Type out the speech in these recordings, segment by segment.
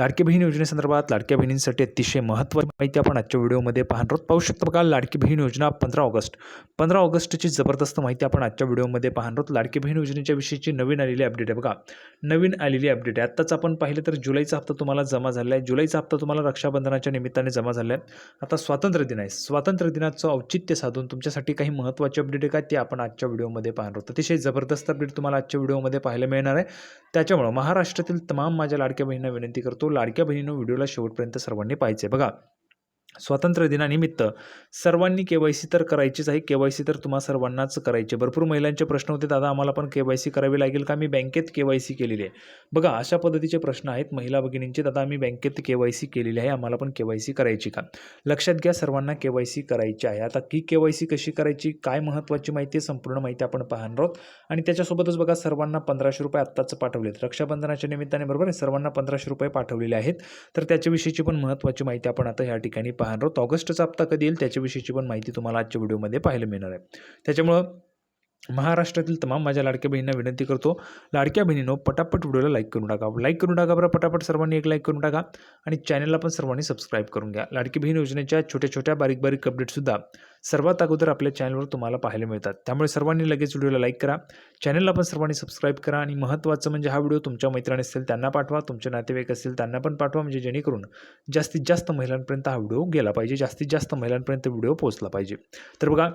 लाडकी बहीण योजनेसंदर्भात लाडक्या बहिणींसाठी अतिशय महत्त्वाची माहिती आपण आजच्या व्हिडिओमध्ये पाहणार आहोत. पाहू शकतो बघा लाडकी बहीण योजना पंधरा ऑगस्ट. पंधरा ऑगस्टची जबरदस्त माहिती आपण आजच्या व्हिडिओमध्ये पाहणार आहोत. लाडकी बहीण योजनेच्या विषयीची नवीन आलेली अपडेट आहे बघा. नवीन आलेली अपडेट आहे. आत्ताच आपण पाहिलं तर जुलैचा हप्ता तुम्हाला जमा झाला आहे. जुलैचा हप्ता तुम्हाला रक्षाबंधनाच्या निमित्ताने जमा झाला आहे. आता स्वातंत्र्य दिन आहे. स्वातंत्र्य दिनाचं औचित्य साधून तुमच्यासाठी काही महत्त्वाचे अपडेट आहे का ते आपण आजच्या व्हिडिओमध्ये पाहणार आहोत. अतिशय जबरदस्त अपडेट तुम्हाला आजच्या व्हिडिओमध्ये पाहायला मिळणार आहे. त्याच्यामुळं महाराष्ट्रातील तमाम माझ्या लाडक्या बहिणींना विनंती करतो लाडक्या बहिणीनं व्हिडिओला शेवटपर्यंत सर्वांनी पाहायचे बघा स्वातंत्र्य दिनानिमित्त सर्वांनी के वाय सी तर करायचीच आहे. के वाय सी तर तुम्हा सर्वांनाच करायची. भरपूर महिलांचे प्रश्न होते दादा आम्हाला पण के वाय सी करावी लागेल का? मी बँकेत के वाय सी केलेली आहे. बघा अशा पद्धतीचे प्रश्न आहेत. महिला भगिनींचे दादा आम्ही बँकेत के वाय सी केलेली आहे. आम्हाला पण के वाय सी करायची का? लक्षात घ्या सर्वांना के वाय सी करायची आहे. आता की के वाय सी कशी करायची? काय महत्त्वाची माहिती आहे? संपूर्ण माहिती आपण पाहणार आहोत. आणि त्याच्यासोबतच बघा सर्वांना पंधराशे रुपये आत्ताच पाठवलेत. रक्षाबंधनाच्या निमित्ताने बरोबर आहे? सर्वांना पंधराशे रुपये पाठवलेले आहेत. तर त्याच्याविषयीची पण महत्त्वाची माहिती आपण आता या ठिकाणी पाहणार आहोत. ऑगस्टचा हप्ता कधी येईल त्याच्याविषयीची पण माहिती तुम्हाला आजच्या व्हिडिओमध्ये पाहायला मिळणार आहे. त्याच्यामुळं महाराष्ट्रातील तमाम माझ्या लाडक्या बहिणींना विनंती करतो लाडक्या बहिणीनं पटापट व्हिडिओला लाईक करून टाका. लाईक करून टाका बरं पटापट सर्वांनी एक लाईक करून टाका आणि चॅनलला पण सर्वांनी सबस्क्राईब करून घ्या. लाडकी बहीण योजनेच्या छोट्या छोट्या बारीक बारीक अपडेटसुद्धा सर्वात अगोदर आपल्या चॅनलवर तुम्हाला पाहायला मिळतात. त्यामुळे सर्वांनी लगेच व्हिडिओला लाईक करा. चॅनलला पण सर्वांनी सबस्क्राईब करा आणि महत्त्वाचं म्हणजे हा व्हिडिओ तुमच्या मैत्रिणी असतील त्यांना पाठवा तुमचे नातेवाईक असतील त्यांना पण पाठवा म्हणजे जेणेकरून जास्तीत जास्त महिलांपर्यंत हा व्हिडिओ गेला पाहिजे जास्तीत जास्त महिलांपर्यंत व्हिडिओ पोहोचला पाहिजे. तर बघा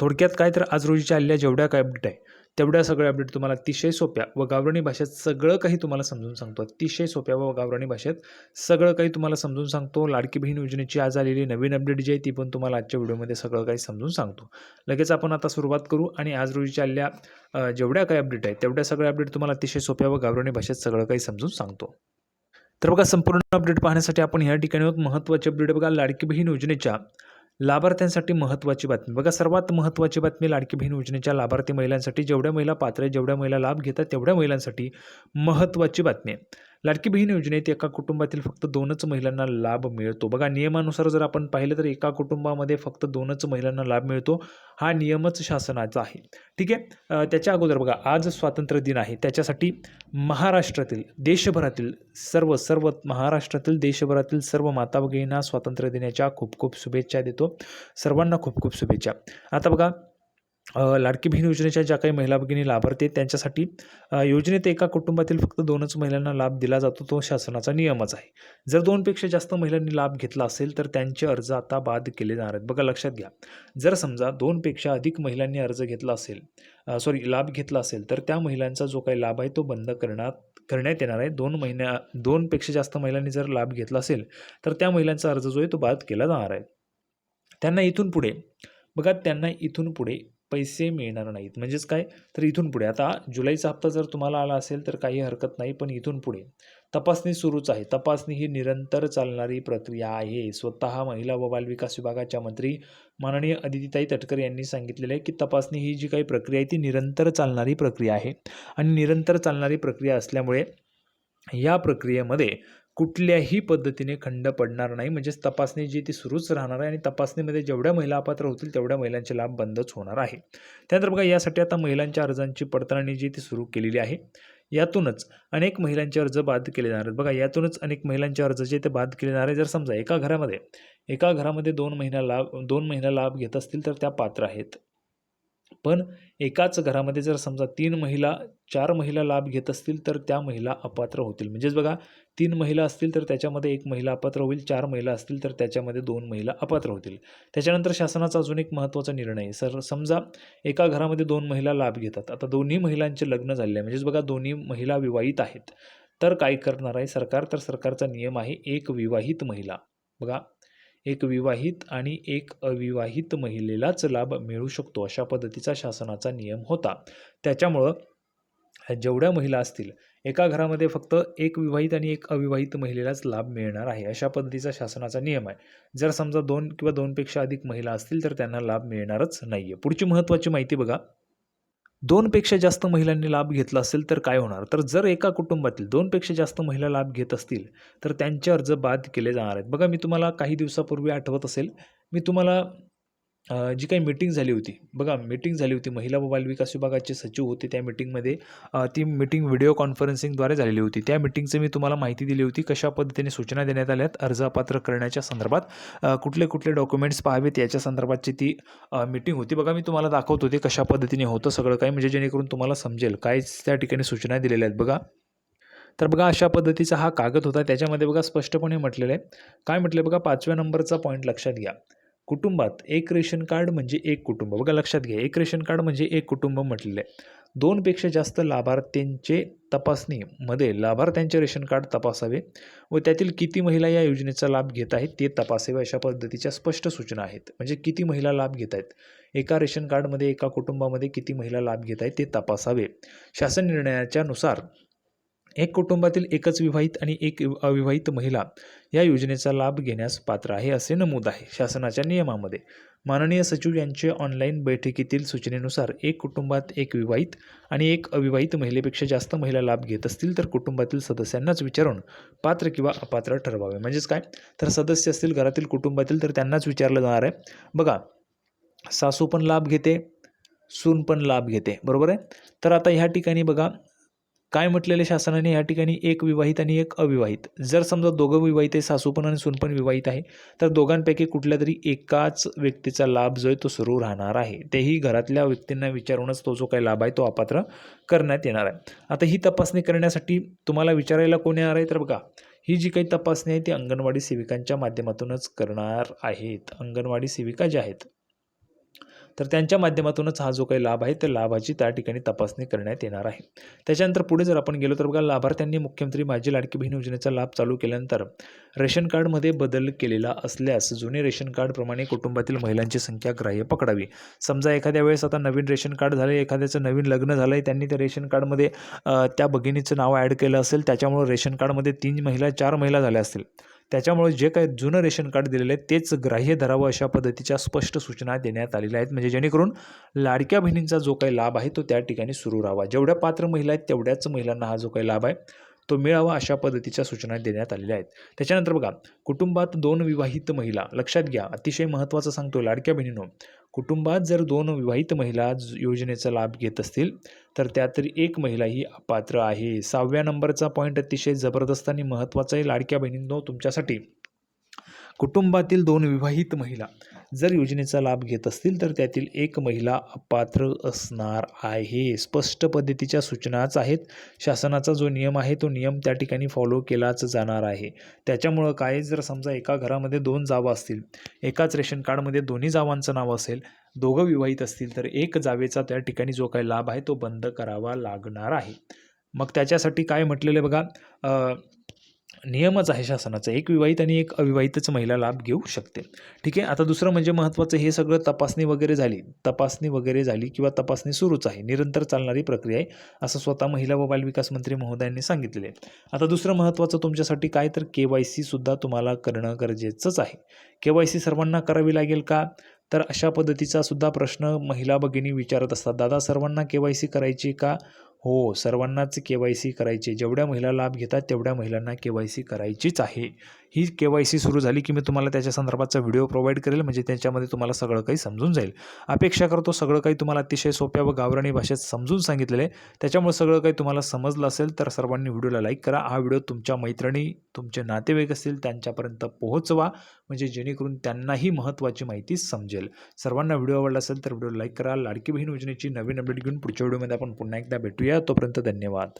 थोडक्यात काय तर आज रोजीच्या आलेल्या जेवढ्या काय अपडेट आहे तेवढ्या सगळ्या अपडेट तुम्हाला अतिशय सोप्या व गावराणी भाषेत सगळं काही तुम्हाला समजून सांगतो. अतिशय सोप्या व गावराणी भाषेत सगळं काही तुम्हाला समजून सांगतो. लाडकी बहीण योजनेची आज आलेली नवीन अपडेट जी आहे ती पण तुम्हाला आजच्या व्हिडिओमध्ये सगळं काही समजून सांगतो. लगेच आपण आता सुरुवात करू आणि आज रोजीच्या आलेल्या जेवढ्या काही अपडेट आहेत तेवढ्या सगळ्या अपडेट तुम्हाला अतिशय सोप्या व गावराणी भाषेत सगळं काही समजून सांगतो. तर बघा संपूर्ण अपडेट पाहण्यासाठी आपण ह्या ठिकाणी महत्त्वाचे अपडेट बघा लाडकी बहीण योजनेच्या लाभार्थ्यांसाठी महत्त्वाची बातमी. बघा सर्वात महत्त्वाची बातमी लाडकी बहीण योजनेच्या लाभार्थी महिलांसाठी जेवढ्या महिला पात्र आहेत जेवढ्या महिला लाभ घेतात तेवढ्या महिलांसाठी महत्त्वाची बातमी आहे. लाडकी बहीण योजनेत एका कुटुंबातील फक्त दोनच महिलांना लाभ मिळतो. बघा नियमानुसार जर आपण पाहिलं तर एका कुटुंबामध्ये फक्त दोनच महिलांना लाभ मिळतो. हा नियमच शासनाचा आहे. ठीक आहे? त्याच्या अगोदर बघा आज स्वातंत्र्य दिन आहे. त्याच्यासाठी महाराष्ट्रातील देशभरातील सर्व सर्व महाराष्ट्रातील देशभरातील सर्व माता भगिनींना स्वातंत्र्य दिनाच्या खूप खूप शुभेच्छा देतो. सर्वांना खूप खूप शुभेच्छा. आता बघा लाडकी बहीण योजनेच्या ज्या काही महिला भगिनी लाभार्थी आहेत त्यांच्यासाठी योजनेत एका कुटुंबातील फक्त दोनच महिलांना लाभ दिला जातो तो शासनाचा नियमच आहे. जर दोनपेक्षा जास्त महिलांनी लाभ घेतला असेल तर त्यांचे अर्ज आता बाद केले जाणार आहेत. बघा लक्षात घ्या. जर समजा दोनपेक्षा अधिक महिलांनी अर्ज घेतला असेल सॉरी लाभ घेतला असेल तर त्या महिलांचा जो काही लाभ आहे तो बंद करण्यात करण्यात येणार आहे. दोन महिन्या दोनपेक्षा जास्त महिलांनी जर लाभ घेतला असेल तर त्या महिलांचा अर्ज जो आहे तो बाद केला जाणार आहे. त्यांना इथून पुढे बघा त्यांना इथून पुढे पैसे मिळणार नाहीत. म्हणजेच काय? तर इथून पुढे. आता जुलैचा हप्ता जर तुम्हाला आला असेल तर काही हरकत नाही पण इथून पुढे. तपासणी सुरूच आहे. तपासणी ही निरंतर चालणारी प्रक्रिया आहे. स्वतः महिला व बालविकास विभागाच्या मंत्री माननीय अदितीताई तटकर यांनी सांगितलेलं आहे की तपासणी ही जी काही प्रक्रिया आहे ती निरंतर चालणारी प्रक्रिया आहे. आणि निरंतर चालणारी प्रक्रिया असल्यामुळे या प्रक्रियेमध्ये कुठल्याही पद्धतीने खंड पडणार नाही. म्हणजेच तपासणी जी ती सुरूच राहणार आहे आणि तपासणीमध्ये जेवढ्या महिला अपात्र होतील तेवढ्या महिलांचे लाभ बंदच होणार आहे. त्यानंतर बघा यासाठी आता महिलांच्या अर्जांची पडताळणी जी ती सुरू केलेली आहे यातूनच अनेक महिलांचे अर्ज बाद केले जाणार आहेत. बघा यातूनच अनेक महिलांचे अर्ज जे ते बाद केले जाणार आहे जर समजा एका घरामध्ये एका घरामध्ये दोन महिना लाभ दोन महिना लाभ घेत असतील तर त्या पात्र आहेत. पण एकाच घरामध्ये जर समजा तीन महिला चार महिला लाभ घेत असतील तर त्या महिला अपात्र होतील. म्हणजेच बघा तीन महिला असतील तर त्याच्यामध्ये एक महिला अपात्र होईल चार महिला असतील तर त्याच्यामध्ये दोन महिला अपात्र होतील. त्याच्यानंतर शासनाचा अजून एक महत्त्वाचा निर्णय आहे. सर समजा एका घरामध्ये दोन महिला लाभ घेतात. आता दोन्ही महिलांचे लग्न झाले आहे. म्हणजेच बघा दोन्ही महिला विवाहित आहेत. तर काय करणार आहे सरकार? तर सरकारचा नियम आहे एक विवाहित महिला. बघा एक विवाहित आणि एक अविवाहित महिलेलाच लाभ मिळू शकतो अशा पद्धतीचा शासनाचा नियम होता. त्याच्यामुळं जेवढ्या महिला असतील एका घरामध्ये फक्त एक विवाहित आणि एक अविवाहित महिलेलाच लाभ मिळणार आहे अशा पद्धतीचा शासनाचा नियम आहे. जर समजा दोन किंवा दोनपेक्षा अधिक महिला असतील तर त्यांना लाभ मिळणारच नाही आहे पुढची महत्त्वाची माहिती बघा. दोनपेक्षा जास्त महिलांनी लाभ घेतला असेल तर काय होणार? तर जर एका कुटुंबातील दोनपेक्षा जास्त महिला लाभ घेत असतील तर त्यांचे अर्ज बाद केले जाणार आहेत. बघा मी तुम्हाला काही दिवसापूर्वी आठवत असेल मी तुम्हाला जी काही मीटिंग झाली होती. बघा मीटिंग झाली होती. महिला व बालविकास विभागाचे सचिव होते त्या मीटिंगमध्ये ती मीटिंग व्हिडिओ कॉन्फरन्सिंगद्वारे झालेली होती. त्या मीटिंगचं मी तुम्हाला माहिती दिली होती कशा पद्धतीने सूचना देण्यात आल्यात अर्ज अपात्र करण्याच्या संदर्भात. कुठले कुठले डॉक्युमेंट्स पाहावेत याच्या संदर्भातची ती मीटिंग होती. बघा मी तुम्हाला दाखवत होते कशा पद्धतीने होतं सगळं काही म्हणजे जेणेकरून तुम्हाला समजेल काय त्या ठिकाणी सूचना दिलेल्या आहेत. बघा. तर बघा अशा पद्धतीचा हा कागद होता. त्याच्यामध्ये बघा स्पष्टपणे म्हटलेलं आहे. काय म्हटलं बघा? पाचव्या नंबरचा पॉईंट लक्षात घ्या. कुटुंबात एक रेशन कार्ड म्हणजे एक कुटुंब. बघा लक्षात घ्या. एक रेशन कार्ड म्हणजे एक कुटुंब म्हटलेलं आहे. दोनपेक्षा जास्त लाभार्थ्यांचे तपासणीमध्ये लाभार्थ्यांचे रेशन कार्ड तपासावे व त्यातील किती महिला या योजनेचा लाभ घेत आहेत ते तपासावे अशा पद्धतीच्या स्पष्ट सूचना आहेत. म्हणजे किती महिला लाभ घेत आहेत? एका रेशन कार्डमध्ये एका कुटुंबामध्ये किती महिला लाभ घेत आहेत ते तपासावे. शासन निर्णयाच्यानुसार एक कुटुंबातील एकच विवाहित आणि एक अविवाहित महिला या योजनेचा लाभ घेण्यास पात्र आहे असे नमूद आहे. शासनाच्या नियमामध्ये माननीय सचिव यांच्या ऑनलाईन बैठकीतील सूचनेनुसार एक कुटुंबात एक विवाहित आणि एक अविवाहित महिलेपेक्षा जास्त महिला लाभ घेत असतील तर कुटुंबातील सदस्यांनाच विचारून पात्र किंवा अपात्र ठरवावे. म्हणजेच काय? तर सदस्य असतील घरातील कुटुंबातील तर त्यांनाच विचारलं जाणार आहे. बघा सासू पण लाभ घेते सून पण लाभ घेते. बरोबर आहे? तर आता ह्या ठिकाणी बघा काय म्हटलेले शासनाने या ठिकाणी एक विवाहित आणि एक अविवाहित? जर समजा दोघं विवाहित आहे सासू पण आणि सून पण विवाहित आहे तर दोघांपैकी कुठल्या तरी एकाच व्यक्तीचा लाभ जो आहे तो सुरू राहणार आहे. तेही घरातल्या व्यक्तींना विचारूनच तो जो काही लाभ आहे तो अपात्र करण्यात येणार आहे. आता ही तपासणी करण्यासाठी तुम्हाला विचारायला कोण येणार आहे? तर बघा ही जी काही तपासणी आहे ती अंगणवाडी सेविकांच्या माध्यमातूनच करणार आहेत. अंगणवाडी सेविका ज्या आहेत तर त्यांच्या माध्यमातूनच हा जो काही लाभ आहे त्या लाभाची त्या ठिकाणी तपासणी करण्यात येणार आहे. त्याच्यानंतर पुढे जर आपण गेलो तर बघा लाभार्थ्यांनी मुख्यमंत्री माझी लाडकी बहीण योजनेचा लाभ चालू केल्यानंतर रेशन कार्डमध्ये बदल केलेला असल्यास जुने रेशन कार्डप्रमाणे कुटुंबातील महिलांची संख्या ग्राह्य पकडावी. समजा एखाद्या वेळेस आता नवीन रेशन कार्ड झाले एखाद्याचं नवीन लग्न झालं आहे त्यांनी त्या रेशन कार्डमध्ये त्या भगिनीचं नाव ॲड केलं असेल त्याच्यामुळं रेशन कार्डमध्ये तीन महिला चार महिला झाल्या असतील. त्याच्यामुळे जे काही जुनं रेशन कार्ड दिलेलं आहे तेच ग्राह्य धरावं अशा पद्धतीच्या स्पष्ट सूचना देण्यात आलेल्या आहेत. म्हणजे जेणेकरून लाडक्या बहिणींचा जो काही लाभ आहे तो त्या ठिकाणी सुरू राहावा. जेवढ्या पात्र महिला आहेत तेवढ्याच महिलांना हा जो काही लाभ आहे तो मिळावा अशा पद्धतीच्या सूचना देण्यात आलेल्या आहेत. त्याच्यानंतर बघा कुटुंबात दोन विवाहित महिला लक्षात घ्या अतिशय महत्त्वाचं सांगतो लाडक्या बहिणीनो. कुटुंबात जर दोन विवाहित महिला योजनेचा लाभ घेत असतील तर त्यातरी एक महिला ही अपात्र आहे. सहाव्या नंबरचा पॉईंट अतिशय जबरदस्त आणि महत्त्वाचा आहे लाडक्या बहिणींनो तुमच्यासाठी. कुटुंबातील दोन विवाहित महिला जर योजनेचा लाभ घेत असतील तर त्यातील एक महिला अपात्र असणार आहे. स्पष्ट पद्धतीच्या सूचनाच आहेत. शासनाचा जो नियम आहे तो नियम त्या ठिकाणी फॉलो केलाच जाणार आहे. त्याच्यामुळं काय जर समजा एका घरामध्ये दोन जावा असतील एकाच रेशन कार्डमध्ये दोन्ही जावांचं नाव असेल दोघं विवाहित असतील तर एक जावेचा त्या ठिकाणी जो काही लाभ आहे तो बंद करावा लागणार आहे. मग त्याच्यासाठी काय म्हटलेलं बघा? नियमच आहे शासनाचा. एक विवाहित आणि एक अविवाहितच महिला लाभ घेऊ शकते ठीक आहे? आता दुसरं म्हणजे महत्त्वाचं हे सगळं तपासणी वगैरे झाली. तपासणी वगैरे झाली किंवा तपासणी सुरूच आहे. निरंतर चालणारी प्रक्रिया आहे असं स्वतः महिला व बालविकास मंत्री महोदयांनी सांगितलेले आहे. आता दुसरं महत्त्वाचं तुमच्यासाठी काय? तर के वाय सीसुद्धा तुम्हाला करणं गरजेचंच आहे. के वाय सी सर्वांना करावी लागेल का? तर अशा पद्धतीचा सुद्धा प्रश्न महिला भगिनी विचारत असतात. दादा सर्वांना के वाय सी करायची का? हो सर्वांनाच के वाय सी करायची जेवढ्या महिला लाभ घेतात तेवढ्या महिलांना के वाय सी करायचीच आहे. ही के वाय सी सुरू झाली की मी तुम्हाला त्याच्या संदर्भातचा व्हिडिओ प्रोव्हाइड करेल म्हणजे त्याच्यामध्ये तुम्हाला सगळं काही समजून जाईल. अपेक्षा करतो सगळं काही तुम्हाला अतिशय सोप्या व गावराणी भाषेत समजून सांगितलेलं आहे. त्याच्यामुळे सगळं काही तुम्हाला समजलं असेल तर सर्वांनी व्हिडिओला लाईक करा. हा व्हिडिओ तुमच्या मैत्रिणी तुमचे नातेवाईक असतील त्यांच्यापर्यंत पोहोचवा म्हणजे जेणेकरून त्यांनाही महत्त्वाची माहिती समजेल. सर्वांना व्हिडिओ आवडला असेल तर व्हिडिओ लाईक करा. लाडकी बहीण योजनेची नवीन अपडेट घेऊन पुढच्या व्हिडिओमध्ये आपण पुन्हा एकदा भेटूया. तोपर्यंत धन्यवाद.